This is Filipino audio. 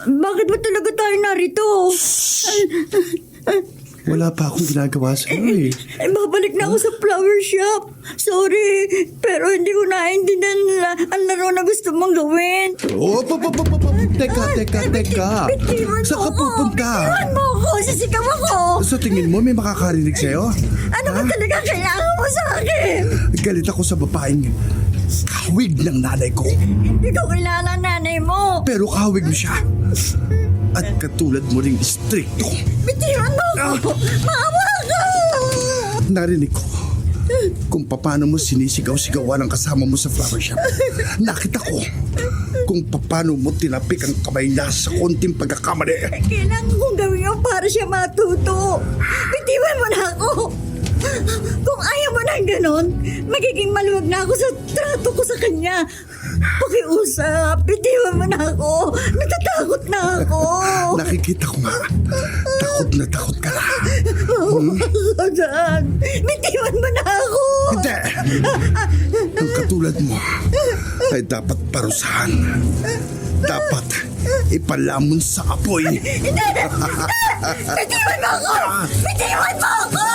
Bakit ba talaga tayo narito? Wala pa akong ginagawa sa'yo eh. Ay, babalik na ako sa flower shop. Sorry, pero hindi ko naintindihan na ang laro na gusto mong gawin. Oh, pa, pa, pa, pa, pa. Teka, teka, teka. Bitiwan Saan ka pupunta? Bitiwan mo ako. Sisigaw ako. Sa tingin mo, may makakarinig sa'yo? Ano ba talaga kailangan mo sa akin? Galit ako sa babaeng kahawig ng nanay ko. Hindi ko kilala nanay mo. Pero kahawig mo siya. At katulad mo ring stricto. Bitiwan mo ako. Maawa ka. Narinig ko kung paano mo sinisigaw-sigawan ang kasama mo sa flower shop. Nakita ko kung paano mo tinapik ang kamay niya sa konting pagkakamali. Kailangan kong gawin yun para siya matuto. Bitiwan mo na ako. Kung ayaw mo na ganon, magiging maluwag na ako sa trato ko sa kanya. Pakiusap, bitiwan mo na ako. Natatakot na ako. Nakikita ko nga. Takot na takot ka na. Saan? Bitiwan mo na ako. Hindi! Ang katulad mo ay dapat parusahan. Dapat ipalamon sa apoy. Bitiwan mo ako! Bitiwan mo ako!